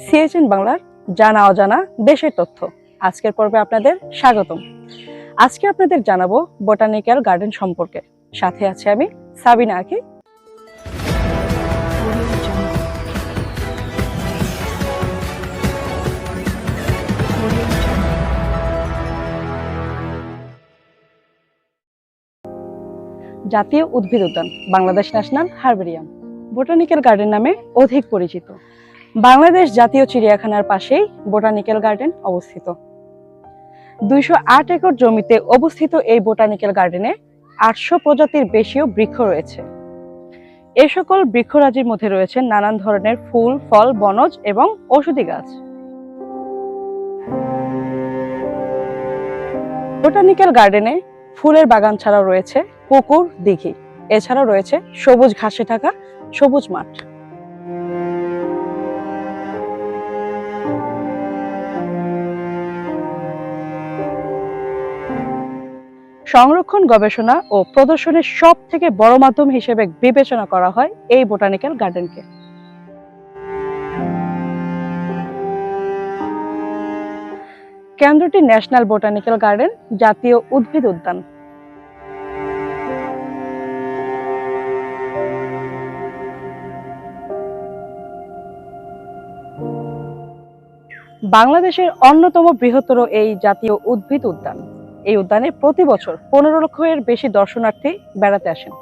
সিএচএন বাংলার জানা অজানা দেশের তথ্য। আজকের পর্বে আপনাদের স্বাগতম। আজকে আপনাদের জানাব বোটানিক্যাল গার্ডেন সম্পর্কে। সাথে আছে আমি সাবিনা আকি জাতীয় উদ্ভিদ উদ্যান, Bangladesh national herbarium. Botanical garden নামে অধিক পরিচিত। বাংলাদেশ জাতীয় চিড়িয়াখানার পাশেই বোটানিক্যাল গার্ডেন অবস্থিত। দুইশো আট একর জমিতে অবস্থিত এই বোটানিক্যাল গার্ডেনে আটশো প্রজাতির বেশিও বৃক্ষ রয়েছে। এ সকল বৃক্ষরাজির মধ্যে রয়েছে নানান ধরনের ফুল, ফল, বনজ এবং ঔষধি গাছ। বোটানিক্যাল গার্ডেনে ফুলের বাগান ছাড়াও রয়েছে পুকুর, দিঘি। এছাড়াও রয়েছে সবুজ ঘাসে থাকা সবুজ মাঠ। সংরক্ষণ গবেষণা ও প্রদর্শনের সব থেকে বড় মাধ্যম হিসেবে বিবেচনা করা হয় এই বোটানিক্যাল গার্ডেনকে। কেন্দ্রটি ন্যাশনাল বোটানিক্যাল গার্ডেন, জাতীয় উদ্ভিদ উদ্যান। বাংলাদেশের অন্যতম বৃহত্তর এই জাতীয় উদ্ভিদ উদ্যান। এই উদ্যানে প্রতি বছর পনেরো লক্ষের বেশি দর্শনার্থী বেড়াতে আসেন।